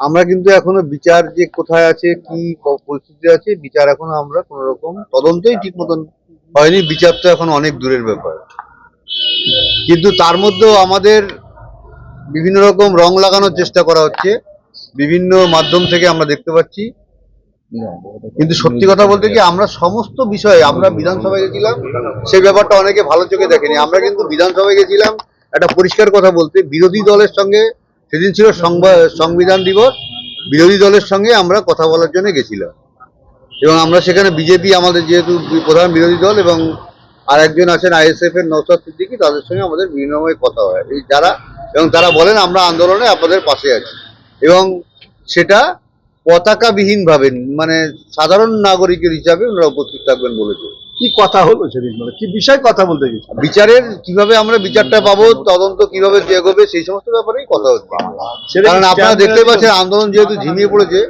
আমরা কিন্তু এখনও বিচার যে কোথায় আছে, কি পরিস্থিতি আছে, বিচার এখনও আমরা কোন রকম তদন্তই ঠিক মতন হয়নি। বিচার তো এখন অনেক দূরের ব্যাপার। কিন্তু তার মধ্যেও আমাদের বিভিন্ন রকম রং লাগানোর চেষ্টা করা হচ্ছে। বিভিন্ন মাধ্যম থেকে আমরা দেখতে পাচ্ছি। কিন্তু সত্যি কথা বলতে কি, আমরা সমস্ত বিষয়ে আমরা বিধানসভায় গেছিলাম, সেই ব্যাপারটা অনেকে ভালো চোখে দেখেনি। আমরা কিন্তু বিধানসভায় গেছিলাম, একটা পরিষ্কার কথা বলতে, বিরোধী দলের সঙ্গে সেদিন ছিল সংবা- সংবিধান দিবস। বিরোধী দলের সঙ্গে আমরা কথা বলার জন্য গেছিলাম। এবং আমরা সেখানে বিজেপি আমাদের যেহেতু প্রধান বিরোধী দল এবং আর একজন আছেন আইএসএফ এর নৌসাদ সিদ্দিকি, তাদের সঙ্গে আমাদের বিনিময় কথা হয়। এই যারা, এবং তারা বলেন, আমরা আন্দোলনে আপনাদের পাশে আছি। এবং সেটা পতাকাবিহীন ভাবে মানে সাধারণ নাগরিকের হিসাবে ওনারা উপস্থিত থাকবেন বলেছে। কি কথা হলো সেদিন মানে কি বিষয় কথা বলতে গেছি বিচারের কীভাবে আমরা বিচারটা পাবো তদন্ত কীভাবে এগোবে সেই সমস্ত ব্যাপারেই কথা হচ্ছে কারণ আপনারা দেখতে পাচ্ছেন আন্দোলন যেহেতু ঝিমিয়ে পড়েছে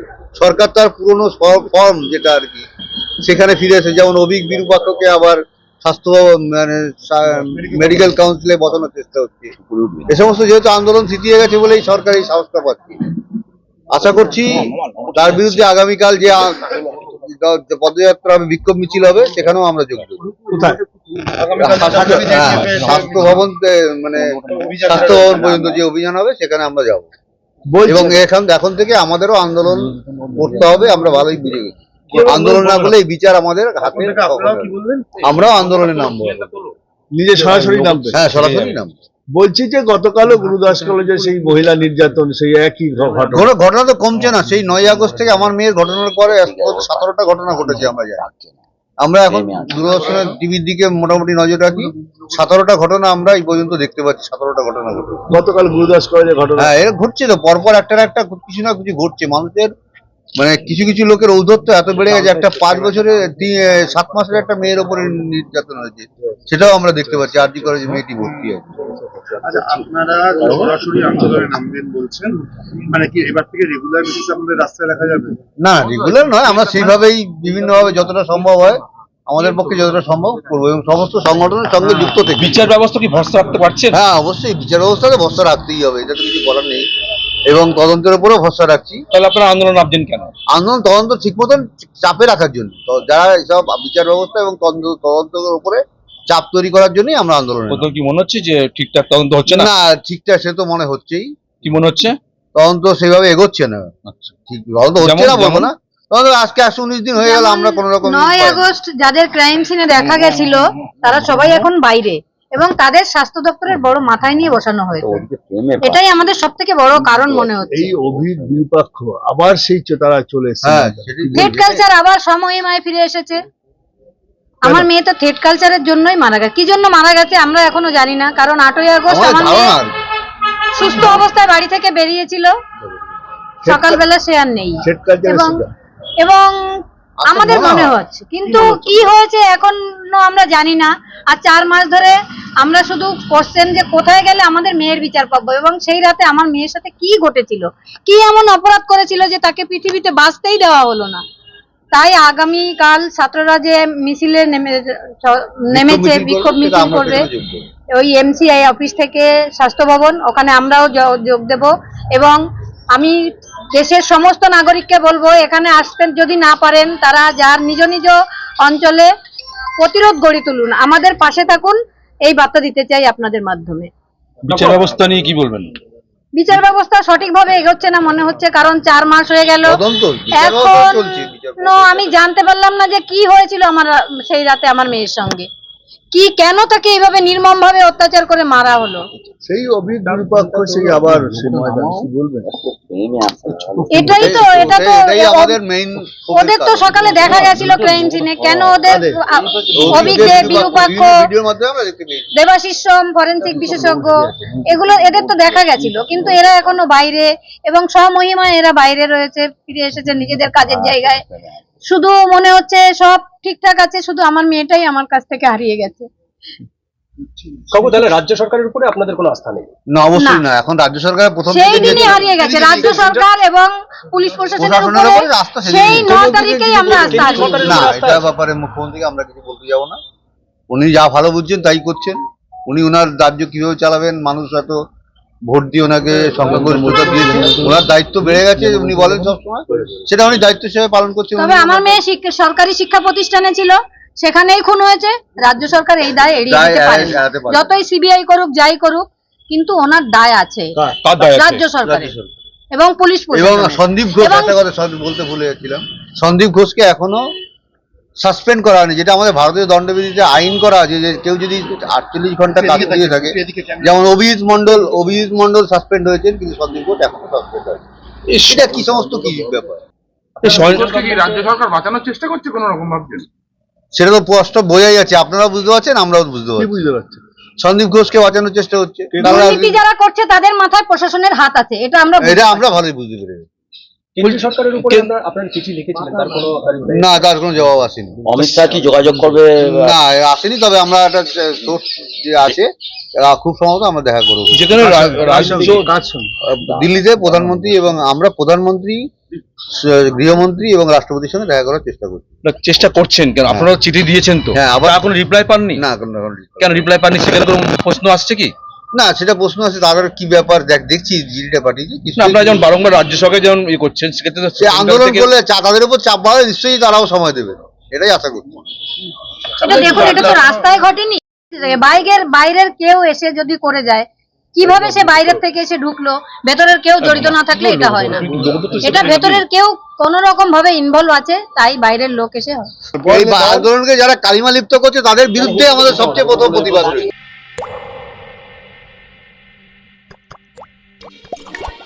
সরকার তার পুরনো ফর্ম যেটা আর কি সেখানে ফিরে এসে যেমন অভিক বিরূপাক্ষকে আবার স্বাস্থ্য মানে মেডিকেল কাউন্সিলে বসানোর চেষ্টা হচ্ছে এ সমস্ত যেহেতু আন্দোলন থিতিয়ে গেছে বলেই সরকার এই সাহসটা পাচ্ছে আশা করছি তার বিরুদ্ধে আগামীকাল যে পদযাত্রা হবে বিক্ষোভ মিছিল হবে সেখানেও আমরা যোগ দেবো। হ্যাঁ, স্বাস্থ্য ভবন মানে স্বাস্থ্য ভবন পর্যন্ত যে অভিযান হবে সেখানে আমরা যাব। এবং এখন এখন থেকে আমাদেরও আন্দোলন করতে হবে আমরা ভালোই বুঝে গেছি। আন্দোলন না করলে এই বিচার আমাদের হাতে আমরাও আন্দোলনে নামবো নিজে সরাসরি নামবে। হ্যাঁ সরাসরি নামবো। বলছি যে গতকালও গুরুদাস কলেজে সেই মহিলা নির্যাতন সেই একই ঘটনা। ঘটনা তো কমছে না। সেই নয় আগস্ট থেকে আমার মেয়ের ঘটনার পরে সতেরোটা ঘটনা ঘটেছে আমরা জানি। আমরা এখন দূরদর্শনের টিভির দিকে মোটামুটি নজর রাখি। সতেরোটা ঘটনা আমরা এই পর্যন্ত দেখতে পাচ্ছি সতেরোটা ঘটনা ঘটে গতকাল গুরুদাস কলেজে ঘটনা। হ্যাঁ এর ঘটছে তো। পরপর একটা একটা কিছু না কিছু ঘটছে। মানুষের মানে কিছু কিছু লোকের ঔদ্ধত্য এত বেড়ে গেছে একটা পাঁচ বছরের সাত মাসের একটা মেয়ের ওপরে নির্যাতন হয়েছে। সেটাও আমরা দেখতে পাচ্ছি আর জি করে যে মেয়েটি ভর্তি আছে আচ্ছা আপনারা সরাসরি আন্দোলনে নামবেন বলছেন মানে কি এবার থেকে রেগুলার বেসিস আপনাদের রাস্তায় দেখা যাবে? না রেগুলার নয় আমরা সেইভাবেই বিভিন্নভাবে যতটা সম্ভব হয় আমাদের পক্ষে যতটা সম্ভব করব এবং সমস্ত সংগঠনের সঙ্গে যুক্ত থেকে। বিচার ব্যবস্থা কি ভরসা রাখতে পারছে হ্যাঁ অবশ্যই বিচার ব্যবস্থাতে ভরসা রাখতেই হবে এটা তো কিছু বলার নেই। এবং তদন্তের উপরেও ভরসা রাখছি। তাহলে আপনারা আন্দোলন নামছেন কেন? আন্দোলন তদন্ত ঠিক মতন চাপে রাখার জন্য। তো যারা এসব বিচার ব্যবস্থা এবং তদন্তের উপরে চাপ তৈরি করার জন্যই আমরা আন্দোলন কি মনে হচ্ছে যে ঠিকঠাক তদন্ত হচ্ছে না? না ঠিকঠাক সে তো মনে হচ্ছেই। কি মনে হচ্ছে? তদন্ত সেভাবে এগোচ্ছে না। আচ্ছা। ঠিক তদন্ত হচ্ছে না বলব না। তদন্ত আজকে একশো উনিশ দিন হয়ে গেল আমরা কোনো রকম নয় আগস্ট যাদের ক্রাইম সিনে দেখা গেছিল তারা সবাই এখন বাইরে। এবং তাদের স্বাস্থ্য দপ্তরের বড় মাথায় নিয়ে বসানো হয়েছে। এটাই আমাদের সব থেকে বড় কারণ মনে হচ্ছে। এই অভির বিপক্ষ আবার সেই তারা চলে এসেছে। হ্যাঁ থেট কালচার আবার সমহিমায় ফিরে এসেছে। আমার মেয়ে তো থেট কালচারের জন্যই মারা গেছে। কি জন্য মারা গেছে আমরা এখনও জানি না। কারণ আটই আগস্ট আমাদের আমার মেয়ে। সুস্থ অবস্থায় বাড়ি থেকে বেরিয়েছিল। সকালবেলা সে আর নেই। এবং এবং আচ্ছা, আমাদের মনে মনে হচ্ছে। কিন্তু কি হয়েছে এখনও আমরা জানি না। আর চার মাস ধরে আমরা শুধু কোশ্চেন যে কোথায় গেলে আমাদের মেয়ের বিচার পাবো এবং সেই রাতে আমার মেয়ের সাথে কি ঘটেছিল? কি এমন অপরাধ করেছিল যে তাকে পৃথিবীতে বাঁচতেই দেওয়া হলো না? তাই আগামী কাল ছাত্ররা যে মিছিলে নেমে নেমেছে বিক্ষোভ মিছিল করবে। ওই এমসিআই অফিস থেকে স্বাস্থ্য ভবন ওখানে আমরাও যোগ দেব এবং আমি দেশের সমস্ত নাগরিককে বলব এখানে আসতে যদি না পারেন তারা যার নিজ নিজ অঞ্চলে প্রতিরোধ গড়ে তুলুন। আমাদের পাশে থাকুন এই বার্তা দিতে চাই আপনাদের মাধ্যমে। বিচার ব্যবস্থা নিয়ে কি বলবেন? বিচার ব্যবস্থা সঠিকভাবে এগোচ্ছে না মনে হচ্ছে কারণ চার মাস হয়ে গেল। এখন। আমি জানতে পারলাম না যে কি হয়েছিল আমার সেই রাতে আমার মেয়ের সঙ্গে। কি কেন তাকে এইভাবে নির্মমভাবে অত্যাচার করে মারা হলো? সেই অভির বিপক্ষ সেই আবার বলবেন এটাই তো এটা তো আমাদের মেইন ওদের তো সকালে দেখা গেছিল ক্রাইম সিনে কেন ওদের কাদের? আ- অভিজ্ঞ বিরূপাক্ষ ভিডিওর মাধ্যমে আমরা দেখতে পেয়েছি। দেবাশিস সোম ফরেন্সিক বিশেষজ্ঞ এগুলো এদের তো দেখা গেছিল। কিন্তু এরা এখনও বাইরে এবং স্বমহিমায় এরা বাইরে রয়েছে ফিরে এসেছে নিজেদের কাজের জায়গায়। শুধু মনে হচ্ছে সব ঠিকঠাক আছে শুধু আমার মেয়েটাই আমার কাছ থেকে হারিয়ে গেছে। কাকু তাহলে রাজ্য সরকারের উপরে আপনাদের কোনো আস্থা নেই? না অবশ্যই না। এখন রাজ্য সরকারের প্রথম সেই দিনই হারিয়ে গেছে। রাজ্য সরকার এবং পুলিশ প্রশাসনের উপরে সেই থেকে। ন তারিখেই আমরা আস্থা হারিয়ে না এটা ব্যাপারে মুখ্যমন্ত্রীকে আমরা কিছু বলতে যাব না। উনি যা ভালো বুঝছেন তাই করছেন। উনি ওনার রাজ্য কীভাবে চালাবেন মানুষ এত ভোট দিয়ে ওনাকে সংখ্যাগরিষ্ঠতা দিয়েছেন ওনার দায়িত্ব বেড়ে গেছে উনি বলেন সবসময়। সেটা উনি দায়িত্ব হিসেবে পালন করছেন। তবে আমার মেয়ে শিক্ষা- সরকারি শিক্ষা প্রতিষ্ঠানে ছিল। সেখানেই খুন হয়েছে রাজ্য সরকার এই দায় এড়িয়ে দায় দিতে পারে। যতই সিবিআই করুক যাই করুক কিন্তু ওনার দায় আছে? রাজ্য সরকারের। সরকার। এবং পুলিশ এবং সন্দীপ ঘোষ একটা কথা বলতে ভুলে যাচ্ছিলাম। সন্দীপ ঘোষকে এখনও সাসপেন্ড করা হয়নি যেটা আমাদের ভারতীয় দণ্ডবিধিতে আইন করা আছে যে কেউ যদি আটচল্লিশ ঘণ্টা কাজ দিয়ে থাকে যেমন অভিজিৎ মন্ডল অভিজিৎ মন্ডল সাসপেন্ড হয়েছেন কিন্তু সন্দীপ ঘোষ এখনও সাসপেন্ড হয়নি। এটা কি সমস্ত কি ব্যাপার? রাজ্য সরকার বাঁচানোর চেষ্টা করছে কোনো রকম ভাবছেন? সেটা তো স্পষ্ট বোঝাই যাচ্ছে। আপনারাও বুঝতে পারছেন আমরাও বুঝতে পারছি। বুঝতে পারছি। সন্দীপ ঘোষকে বাঁচানোর চেষ্টা হচ্ছে। যারা করছে তাদের মাথায় প্রশাসনের হাত আছে এটা আমরা এটা আমরা ভালোই বুঝতে পেরেছি। কেন্দ্রীয় সরকারের উপরে আমরা আপনার চিঠি লিখেছিলেন তার কোনো না তার কোনো জবাব আসেনি। অমিত শাহ কি যোগাযোগ করবে? না আসেনি তবে আমরা একটা সোর্স যে আছে খুব সম্ভবত আমরা দেখা করব। যেখানে দিল্লিতে প্রধানমন্ত্রী এবং আমরা প্রধানমন্ত্রী গৃহমন্ত্রী এবং রাষ্ট্রপতির সঙ্গে দেখা করার চেষ্টা করছি। চেষ্টা করছেন কেন? আপনারা চিঠি দিয়েছেন তো? হ্যাঁ, আবার- কোনো রিপ্লাই পাননি? না কোনো কেন রিপ্লাই পাননি? সেখানে কোনো প্রশ্ন আসছে কি? না সেটা প্রশ্ন আছে তাদের কি ব্যাপার দেখ দেখছি জিডিটা পাঠিয়েছি আপনারা যেমন বারংবার রাজ্য সরকার যেমন ইয়ে করছেন সেক্ষেত্রে সে আন্দোলন করলে তাদের উপর চাপ বাড়ালে নিশ্চয়ই তারাও সময় দেবে এটাই আশা করছি। এটা দেখুন এটা তো রাস্তায় ঘটেনি। বাইরের বাইরের কেউ এসে যদি করে যায় কীভাবে সে বাইরের থেকে এসে ঢুকলো? ভেতরের কেউ জড়িত না থাকলে এটা হয় না। এটা ভেতরের কেউ কোন রকম ভাবে ইনভলভ আছে তাই বাইরের লোক এসে হয়। আন্দোলনকে যারা কালিমা লিপ্ত করছে তাদের বিরুদ্ধে আমাদের সবচেয়ে প্রথম প্রতিবাদ রয়েছে। Thank you.